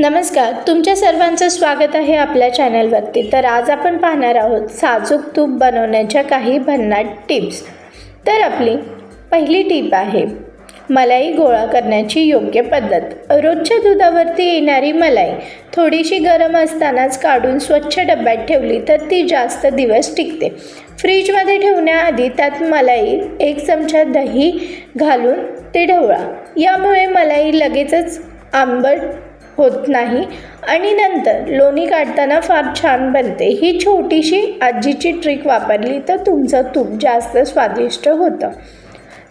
नमस्कार तुमच्या सर्वांचं स्वागत आहे आपल्या चॅनलवरती. तर आज आपण पाहणार आहोत साजूक तूप बनवण्याच्या काही भन्नाट टिप्स. तर आपली पहिली टीप आहे मलाई गोळा करण्याची योग्य पद्धत. रोजच्या दुधावरती येणारी मलाई थोडीशी गरम असतानाच काढून स्वच्छ डब्यात ठेवली तर ती जास्त दिवस टिकते. फ्रीजमध्ये ठेवण्याआधी त्यात मलाई एक चमचा दही घालून ते ढवळा. यामुळे मलाई लगेचच आंबट होत नाही. आणि नंतर लोणी काढताना फार छान बनते. ही छोटीशी आजीची ट्रिक वापरली तर तुमचं तूप जास्त स्वादिष्ट होतं.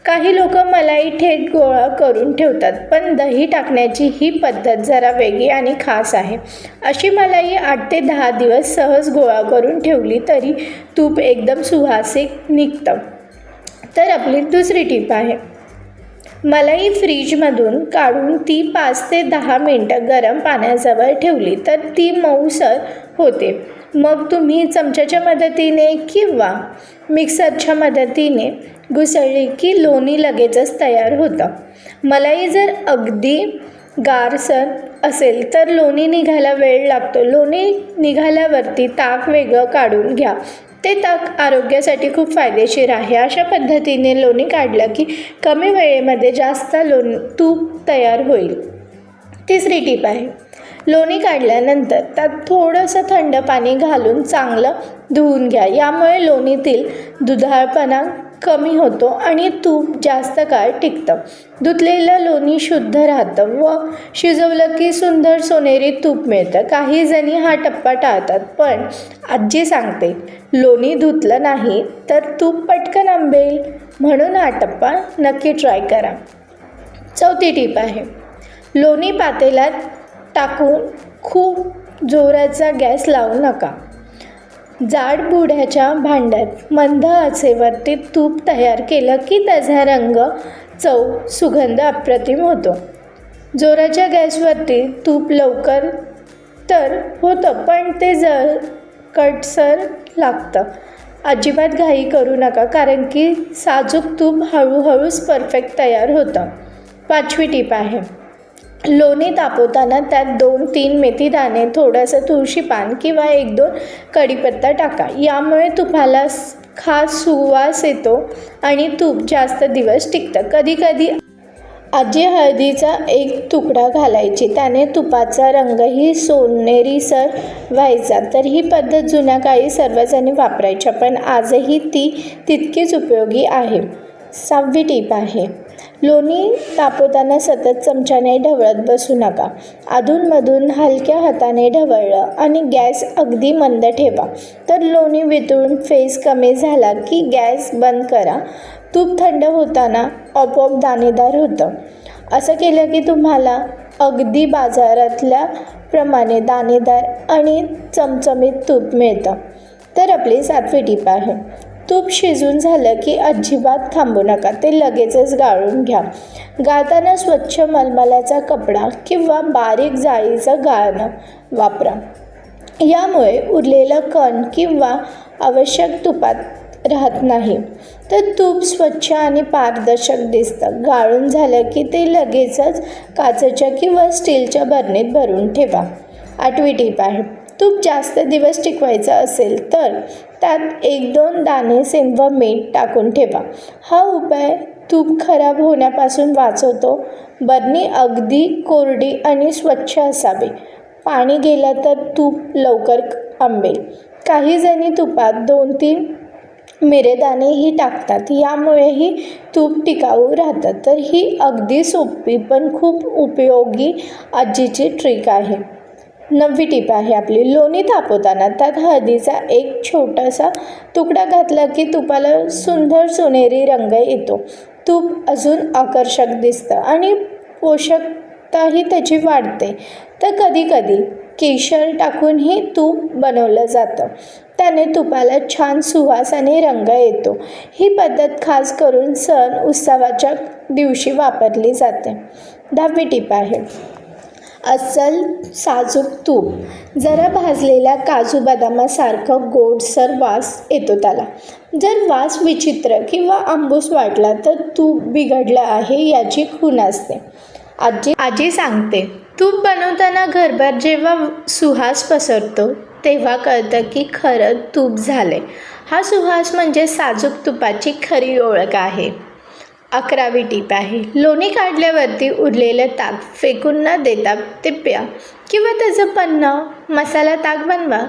काही लोक मलाई थेट गोळा करून ठेवतात पण दही टाकण्याची ही पद्धत जरा वेगळी आणि खास आहे. अशी मलाई आठ ते दहा दिवस सहज गोळा करून ठेवली तरी तूप एकदम सुवासिक निघतं. तर आपली दुसरी टीप आहे. मलाई फ्रीजमधून काढून ती पाच ते दहा मिनटं गरम पाण्याजवळ ठेवली तर ती मऊसर होते. मग तुम्ही चमच्याच्या मदतीने किंवा मिक्सरच्या मदतीने घुसळली की लोणी लगेचच तयार होतं. मलाई जर अगदी गारसर असेल तर लोणी निघायला वेळ लागतो. लोणी निघाल्यावरती ताक वेगळं काढून घ्या. ते ताक आरोग्यासाठी खूप फायदेशीर आहे. अशा पद्धतीने लोणी काढलं की कमी वेळेमध्ये जास्त लोण तूप तयार होईल. तिसरी टीप आहे. लोणी काढल्यानंतर त्यात थोडंसं थंड पाणी घालून चांगलं धुवून घ्या. यामुळे लोणीतील दुधाळपणा कमी होतो आणि तूप जास्त काळ टिकतं. धुतलेलं लोणी शुद्ध राहतं व शिजवलं की सुंदर सोनेरी तूप मिळतं. काही जणी हा टप्पा टाळतात पण आजी सांगते लोणी धुतलं नाही तर तूप पटकन आंबेल म्हणून हा टप्पा नक्की ट्राय करा. चौथी टीप आहे. लोणी पातेल्यात टाकून खूप जोराचा गॅस लावू नका. जाड बुढ्याच्या भांड्यात मंद आचेवरती तूप तयार केलं की त्याचा रंग चव सुगंध अप्रतिम होतो. जोराच्या गॅसवरती तूप लवकर तर होतं पण ते जर कटसर लागतं. अजिबात घाई करू नका कारण की साजूक तूप हळूहळूच परफेक्ट तयार होतं. पाचवी टीप आहे. लोणी तापवताना त्यात दोन तीन मेथी दाणे थोडंसं तुळशी पान किंवा एक दोन कढीपत्ता टाका. यामुळे तुपाला खास सुवास येतो आणि तूप जास्त दिवस टिकतं. कधीकधी आजी हळदीचा एक तुकडा घालायची. त्याने तुपाचा रंगही सोनेरीसर व्हायचा. तर ही पद्धत जुन्या काळी सर्वजणी वापरायच्या पण आजही ती तितकीच उपयोगी आहे. सहावी टीप आहे. लोणी तापवताना सतत चमच्याने ढवळत बसू नका. अधूनमधून हलक्या हाताने ढवळलं आणि गॅस अगदी मंद ठेवा. तर लोणी वितळून फेस कमी झाला की गॅस बंद करा. तूप थंड होताना आपोआप दाणेदार होतं. असं केलं की तुम्हाला अगदी बाजारातल्या प्रमाणे दाणेदार आणि चमचमीत तूप मिळतं. तर आपली सातवी टीप आहे. तूप शिजून झालं की अजिबात थांबू नका ते लगेचच गाळून घ्या. गाळताना स्वच्छ मलमलाचा कपडा किंवा बारीक जाळीचं गाळणं वापरा. यामुळे उरलेलं कण किंवा आवश्यक तुपात राहत नाही. तर तूप स्वच्छ आणि पारदर्शक दिसतं. गाळून झालं की ते लगेचच काचेच्या किंवा स्टीलच्या बरणीत भरून ठेवा. आठवी टीप आहे. तूप जास्त दिवस टिकवायचं असेल तर त्यात एक दोन दाणे सेंव मीठ टाकून ठेवा. हा उपाय तूप खराब होण्यापासून वाचवतो. बरणी अगदी कोरडी आणि स्वच्छ असावी. पाणी गेलं तर तूप लवकर आंबेल. काही जणी तुपात दोन तीन मिरेदाणेही टाकतात. यामुळेही तूप टिकाऊ राहतं. तर ही अगदी सोपी पण खूप उपयोगी आजीची ट्रिक आहे. नववी टीप आहे आपली. लोणी तापवताना त्यात हळदीचा एक छोटासा तुकडा घातला की तुपाला सुंदर सोनेरी रंग येतो. तूप अजून आकर्षक दिसतं आणि पोषकताही त्याची वाढते. तर कधीकधी केशर टाकूनही तूप बनवलं जातं. त्याने तुपाला छान सुवास आणि रंग येतो. ही पद्धत खास करून सण उत्सवाच्या दिवशी वापरली जाते. दहावी टीप आहे. अस्सल साजूक तूप. जरा भाजलेल्या काजू बदामासारखं गोडसर वास येतो त्याला. जर वास विचित्र किंवा आंबूस वाटला तर तूप बिघडलं आहे याची खूण असते. आजी आजी सांगते तूप बनवताना घरभर जेव्हा सुहास पसरतो तेव्हा कळतं की खरं तूप झाले हा सुहास म्हणजे साजूक तुपाची खरी ओळख आहे. अकरावी टीप आहे. लोणी काढल्यावरती उरलेलं ताक फेकून न देता ते प्या किंवा त्याचं पन्न मसाला ताक बनवा.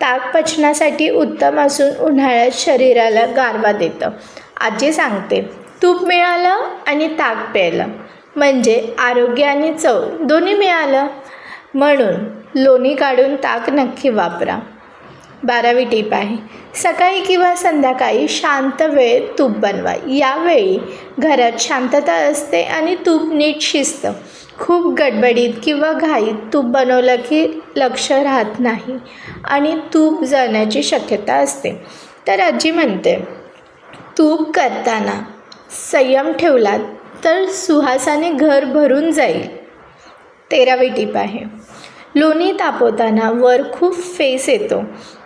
ताक पचनासाठी उत्तम असून उन्हाळ्यात शरीराला गारवा देतं. आजी सांगते तूप मिळालं आणि ताक प्यायलं. म्हणजे आरोग्य आणि चव दोन्ही मिळालं. म्हणून लोणी काढून ताक नक्की वापरा. बारावी टीप आहे. सकाळी किंवा संध्याकाळी शांत वेळेत तूप बनवा. यावेळी घरात शांतता असते आणि तूप नीट शिजतं. खूप गडबडीत किंवा घाईत तूप बनवलं की लक्ष राहत नाही आणि तूप जळण्याची शक्यता असते. तर आजी म्हणते तूप करताना संयम ठेवला तर सुहासाने घर भरून जाईल. तेरावी टीप आहे. लोणी तापवताना वर खूप फेस येतो.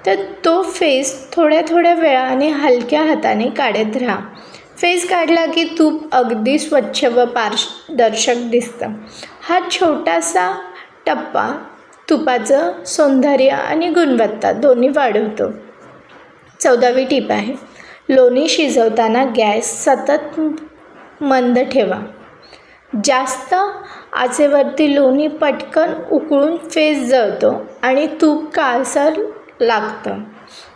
तर तो फेस थोड्या थोड्या वेळाने हलक्या हाताने काढत राहा. फेस काढला की तूप अगदी स्वच्छ व पारदर्शक दिसतं. हा छोटासा टप्पा तुपाचं सौंदर्य आणि गुणवत्ता दोन्ही वाढवतो. चौदावी टीप आहे. लोणी शिजवताना गॅस सतत मंद ठेवा. जास्त आचेवरती लोणी पटकन उकळून फेस जळतो आणि तूप काळसर लागतं.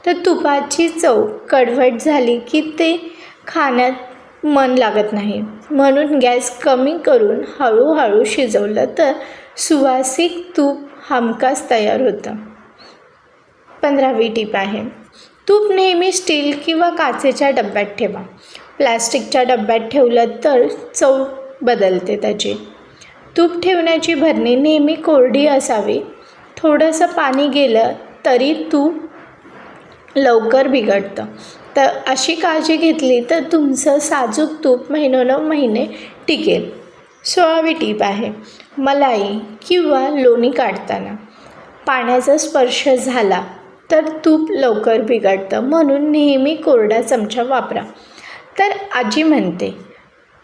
तर तुपाची चव कडवट झाली की ते खाण्यात मन लागत नाही. म्हणून गॅस कमी करून हळूहळू शिजवलं तर सुवासिक तूप हमखास तयार होतं. पंधरावी टीप आहे. तूप नेहमी स्टील किंवा काचेच्या डब्यात ठेवा. प्लॅस्टिकच्या डब्यात ठेवलं तर चव बदलते त्याची. तूप ठेवण्याची भरणी नेहमी कोरडी असावी. थोडंसं पाणी गेलं तरी तूप लवकर बिघडतं. तर अशी काळजी घेतली तर तुमचं साजूक तूप महिनोन महिने टिकेल. सोळावी टीप आहे मलाई किंवा लोणी काढताना. पाण्याचा स्पर्श झाला तर तूप लवकर बिघडतं म्हणून नेहमी कोरडा चमचा वापरा. तर आजी म्हणते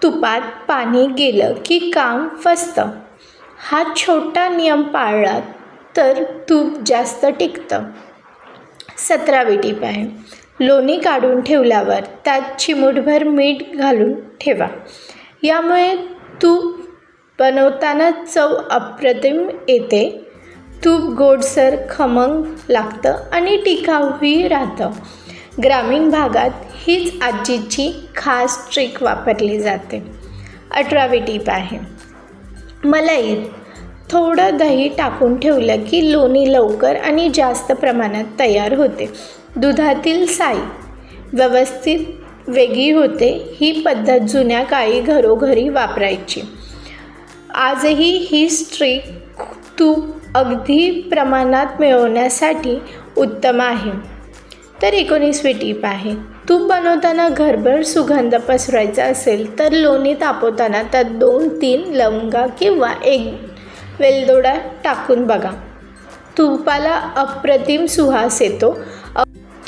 तुपात पाणी गेलं की काम फसतं. हा छोटा नियम पाळला तर तूप जास्त टिकतं. सतरावी टीप आहे. लोणी काढून ठेवल्यावर त्यात चिमूटभर मीठ घालून ठेवा. यामुळे तूप बनवताना चव अप्रतिम येते. तूप गोडसर खमंग लागतं आणि टिकाऊही राहतं. ग्रामीण भागात हीच आजीची खास ट्रिक वापरली जाते. अठरावी टीप आहे. मलाईत थोडं दही टाकून ठेवलं की लोणी लवकर आणि जास्त प्रमाणात तयार होते. दुधातील साई व्यवस्थित वेगळी होते ही पद्धत जुन्या काळी घरोघरी वापरायची. आजही ही स्ट्रीक तूप अगदी प्रमाणात मिळवण्यासाठी उत्तम आहे. तर एकोणीसवी टीप आहे. तूप बनवताना घरभर सुगंध पसरायचा असेल तर लोणी तापवताना त्यात दोन तीन लवंगा किंवा एक वेलदोडा टाकून बघा. तुपाला अप्रतिम सुहास येतो.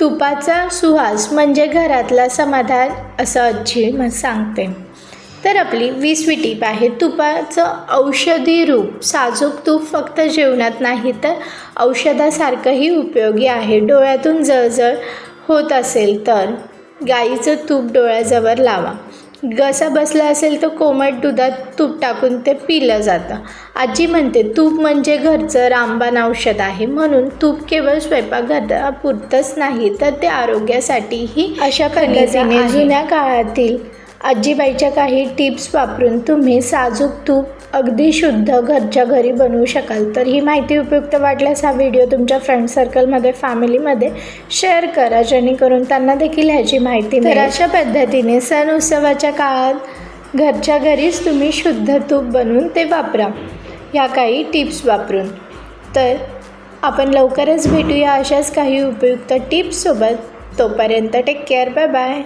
तुपाचा सुहास म्हणजे घरातला समाधान असं आजी सांगते. तर आपली वीसवी टीप आहे तुपाचं औषधी रूप. साजूक तूप फक्त जेवणात नाही तर औषधासारखंही उपयोगी आहे. डोळ्यातून जळजळ होत असेल तर गाईचं तूप डोळ्याजवळ लावा. घसा बसला असेल तर कोमट दुधात तूप टाकून ते पिलं जातं. आजी म्हणते तूप म्हणजे घरचं रामबाण औषध आहे. म्हणून तूप केवळ स्वयंपाकघरापुरतंच नाही तर ते आरोग्यासाठीही अशा पद्धतीने जुन्या काळातील आजीबाईच्या काही टिप्स वापरून तुम्ही साजूक तूप अगदी शुद्ध घरच्या घरी बनवू शकाल. तर ही माहिती उपयुक्त वाटल्यास हा व्हिडिओ तुमच्या फ्रेंड सर्कलमध्ये फॅमिलीमध्ये शेअर करा जेणेकरून त्यांना देखील ह्याची माहिती तर अशा पद्धतीने सण उत्सवाच्या काळात घरच्या घरीच तुम्ही शुद्ध तूप बनवून ते वापरा. ह्या काही टिप्स वापरून. तर आपण लवकरच भेटूया अशाच काही उपयुक्त टिप्ससोबत तोपर्यंत टेक केअर बाय बाय